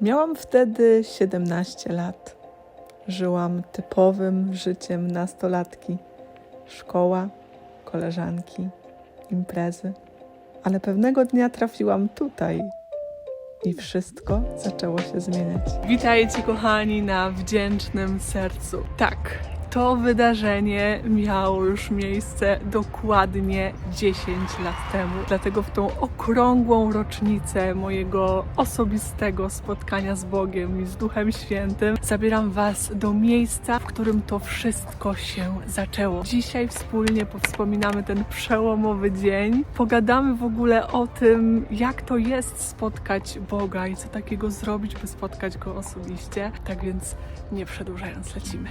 Miałam wtedy 17 lat. Żyłam typowym życiem nastolatki. Szkoła, koleżanki, imprezy. Ale pewnego dnia trafiłam tutaj i wszystko zaczęło się zmieniać. Witajcie, kochani, na wdzięcznym sercu. Tak, to wydarzenie miało już miejsce dokładnie 10 lat temu. Dlatego w tą okrągłą rocznicę mojego osobistego spotkania z Bogiem i z Duchem Świętym zabieram Was do miejsca, w którym to wszystko się zaczęło. Dzisiaj wspólnie powspominamy ten przełomowy dzień. Pogadamy w ogóle o tym, jak to jest spotkać Boga i co takiego zrobić, by spotkać Go osobiście. Tak więc nie przedłużając, lecimy.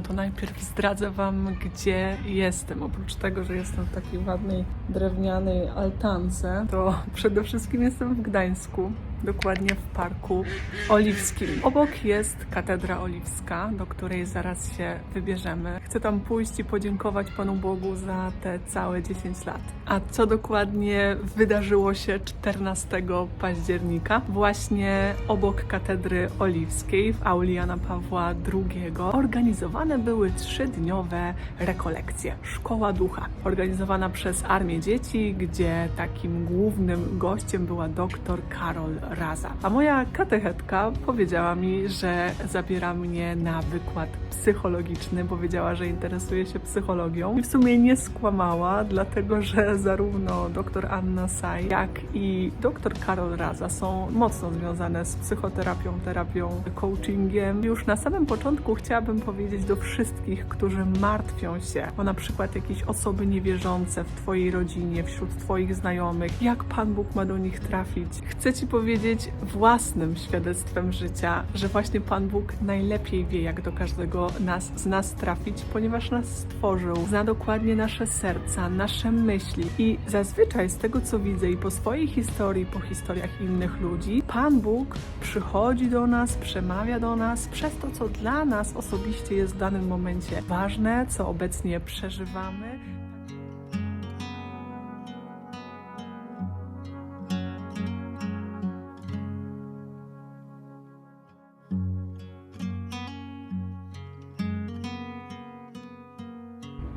No to najpierw zdradzę Wam, gdzie jestem. Oprócz tego, że jestem w takiej ładnej drewnianej altance, to przede wszystkim jestem w Gdańsku, dokładnie w Parku Oliwskim. Obok jest Katedra Oliwska, do której zaraz się wybierzemy. Chcę tam pójść i podziękować Panu Bogu za te całe 10 lat. A co dokładnie wydarzyło się 14 października? Właśnie obok Katedry Oliwskiej w auli Jana Pawła II organizowane były trzydniowe rekolekcje. Szkoła Ducha, organizowana przez Armię Dzieci, gdzie takim głównym gościem była doktor Karol Raza. A moja katechetka powiedziała mi, że zabiera mnie na wykład psychologiczny, powiedziała, że interesuje się psychologią i w sumie nie skłamała, dlatego że zarówno dr Anna Saj, jak i dr Karol Raza są mocno związane z psychoterapią, terapią, coachingiem. Już na samym początku chciałabym powiedzieć do wszystkich, którzy martwią się o na przykład jakieś osoby niewierzące w Twojej rodzinie, wśród Twoich znajomych, jak Pan Bóg ma do nich trafić. Chcę Ci powiedzieć własnym świadectwem życia, że właśnie Pan Bóg najlepiej wie, jak do każdego nas, z nas trafić, ponieważ nas stworzył, zna dokładnie nasze serca, nasze myśli i zazwyczaj z tego, co widzę i po swojej historii, po historiach innych ludzi, Pan Bóg przychodzi do nas, przemawia do nas przez to, co dla nas osobiście jest w danym momencie ważne, co obecnie przeżywamy.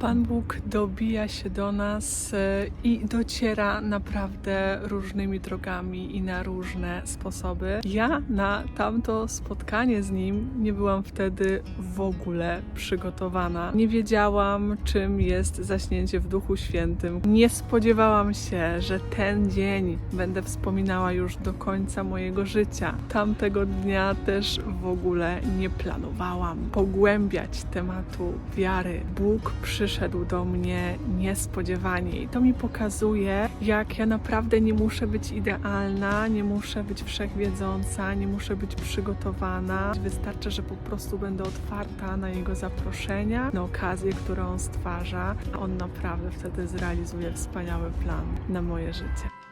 Pan Bóg dobija się do nas e, i dociera naprawdę różnymi drogami i na różne sposoby. Ja na tamto spotkanie z Nim nie byłam wtedy w ogóle przygotowana. Nie wiedziałam, czym jest zaśnięcie w Duchu Świętym. Nie spodziewałam się, że ten dzień będę wspominała już do końca mojego życia. Tamtego dnia też w ogóle nie planowałam pogłębiać tematu wiary. Bóg przyszedł do mnie niespodziewanie i to mi pokazuje, jak ja naprawdę nie muszę być idealna, nie muszę być wszechwiedząca, nie muszę być przygotowana. Wystarczy, że po prostu będę otwarta na Jego zaproszenia, na okazję, którą On stwarza, On naprawdę wtedy zrealizuje wspaniały plan na moje życie.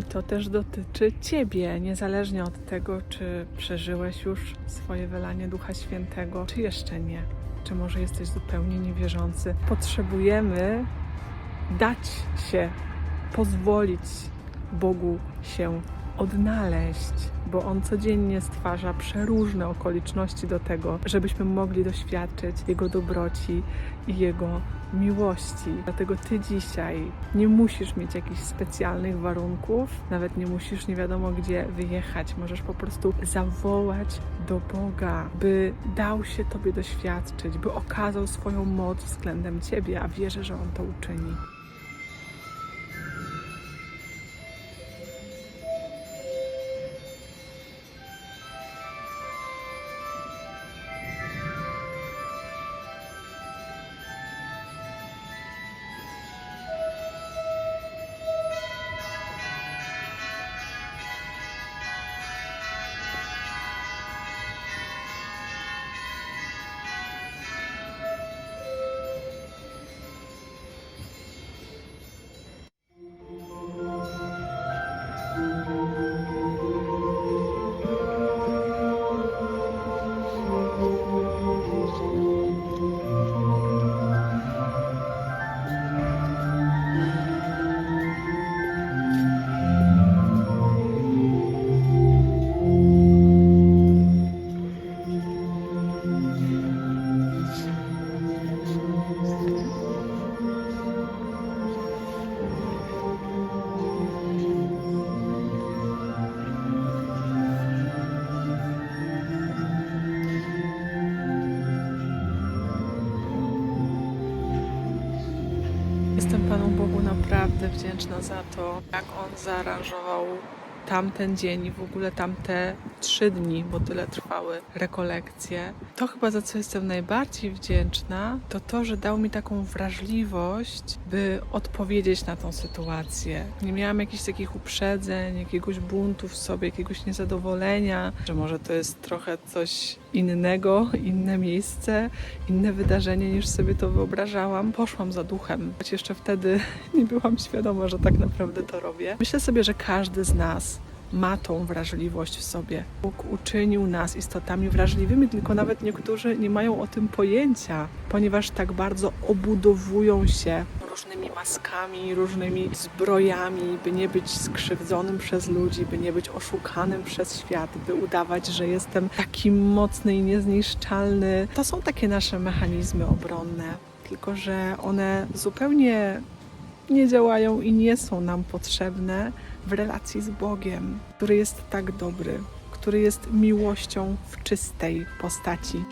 I to też dotyczy Ciebie, niezależnie od tego, czy przeżyłeś już swoje wylanie Ducha Świętego, czy jeszcze nie, czy może jesteś zupełnie niewierzący. Potrzebujemy dać się, pozwolić Bogu się odnaleźć, bo On codziennie stwarza przeróżne okoliczności do tego, żebyśmy mogli doświadczyć Jego dobroci i Jego miłości. Dlatego Ty dzisiaj nie musisz mieć jakichś specjalnych warunków, nawet nie musisz nie wiadomo gdzie wyjechać. Możesz po prostu zawołać do Boga, by dał się Tobie doświadczyć, by okazał swoją moc względem Ciebie, a wierzę, że On to uczyni. jestem Panu Bogu naprawdę wdzięczna za to, jak On zaaranżował tamten dzień i w ogóle tamte trzy dni, bo tyle trwały rekolekcje. To chyba za co jestem najbardziej wdzięczna, to to, że dał mi taką wrażliwość, by odpowiedzieć na tą sytuację. Nie miałam jakichś takich uprzedzeń, jakiegoś buntu w sobie, jakiegoś niezadowolenia, że może to jest trochę coś innego, inne miejsce, inne wydarzenie niż sobie to wyobrażałam. Poszłam za duchem, choć jeszcze wtedy nie byłam świadoma, że tak naprawdę to robię. Myślę sobie, że każdy z nas ma tą wrażliwość w sobie. Bóg uczynił nas istotami wrażliwymi, tylko nawet niektórzy nie mają o tym pojęcia, ponieważ tak bardzo obudowują się różnymi maskami, różnymi zbrojami, by nie być skrzywdzonym przez ludzi, by nie być oszukanym przez świat, by udawać, że jestem taki mocny i niezniszczalny. To są takie nasze mechanizmy obronne, tylko że one zupełnie nie działają i nie są nam potrzebne w relacji z Bogiem, który jest tak dobry, który jest miłością w czystej postaci.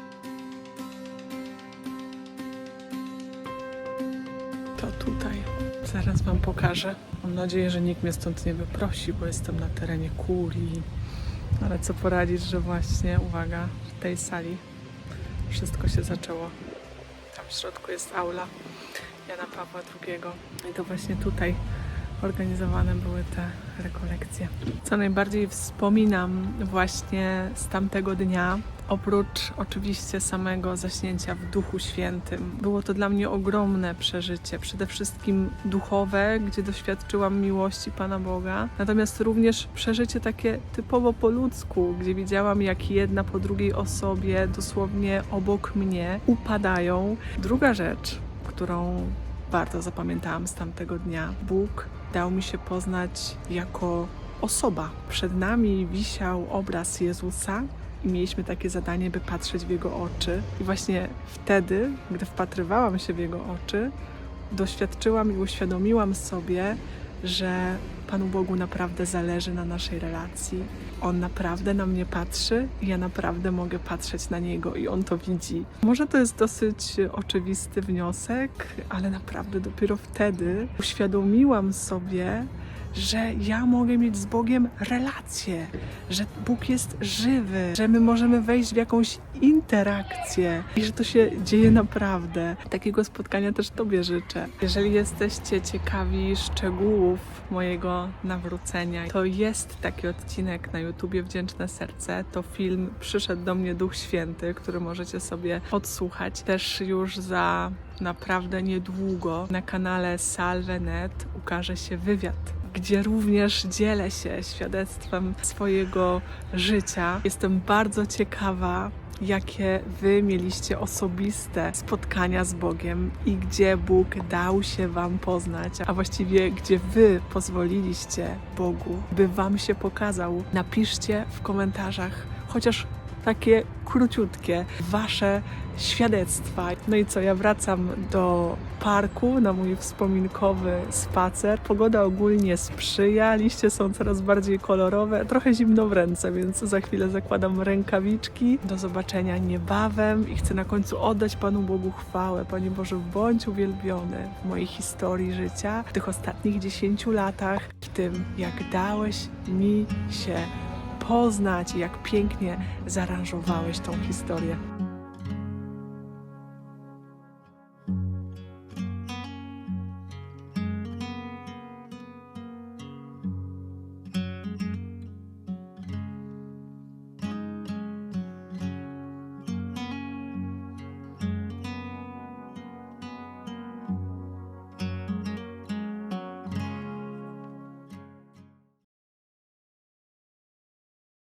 To tutaj. Zaraz Wam pokażę. Mam nadzieję, że nikt mnie stąd nie wyprosi, bo jestem na terenie kurii. Ale co poradzić, że właśnie, uwaga, w tej sali wszystko się zaczęło. Tam w środku jest aula Jana Pawła II. I to właśnie tutaj organizowane były te rekolekcje. Co najbardziej wspominam właśnie z tamtego dnia, oprócz oczywiście samego zaśnięcia w Duchu Świętym, było to dla mnie ogromne przeżycie, przede wszystkim duchowe, gdzie doświadczyłam miłości Pana Boga, natomiast również przeżycie takie typowo po ludzku, gdzie widziałam, jak jedna po drugiej osobie dosłownie obok mnie upadają. Druga rzecz, którą bardzo zapamiętałam z tamtego dnia. Bóg dał mi się poznać jako osoba. Przed nami wisiał obraz Jezusa i mieliśmy takie zadanie, by patrzeć w Jego oczy. I właśnie wtedy, gdy wpatrywałam się w Jego oczy, doświadczyłam i uświadomiłam sobie, że Panu Bogu naprawdę zależy na naszej relacji. On naprawdę na mnie patrzy ja naprawdę mogę patrzeć na Niego i On to widzi. Może to jest dosyć oczywisty wniosek, ale naprawdę dopiero wtedy uświadomiłam sobie, że ja mogę mieć z Bogiem relację, że Bóg jest żywy, że my możemy wejść w jakąś interakcję i że to się dzieje naprawdę. Takiego spotkania też Tobie życzę. Jeżeli jesteście ciekawi szczegółów mojego nawrócenia, to jest taki odcinek na YouTubie Wdzięczne Serce. To film Przyszedł do mnie Duch Święty, który możecie sobie odsłuchać. Też już za naprawdę niedługo na kanale Salve.net ukaże się wywiad gdzie również dzielę się świadectwem swojego życia. Jestem bardzo ciekawa, jakie Wy mieliście osobiste spotkania z Bogiem i gdzie Bóg dał się Wam poznać, a właściwie gdzie Wy pozwoliliście Bogu, by Wam się pokazał. Napiszcie w komentarzach chociaż takie króciutkie Wasze świadectwa. No i co, ja wracam do parku na mój wspominkowy spacer. Pogoda ogólnie sprzyja, liście są coraz bardziej kolorowe, trochę zimno w ręce, więc za chwilę zakładam rękawiczki. Do zobaczenia niebawem i chcę na końcu oddać Panu Bogu chwałę. Panie Boże, bądź uwielbiony w mojej historii życia, w tych ostatnich 10 latach, w tym jak dałeś mi się poznać jak pięknie zaaranżowałeś tą historię.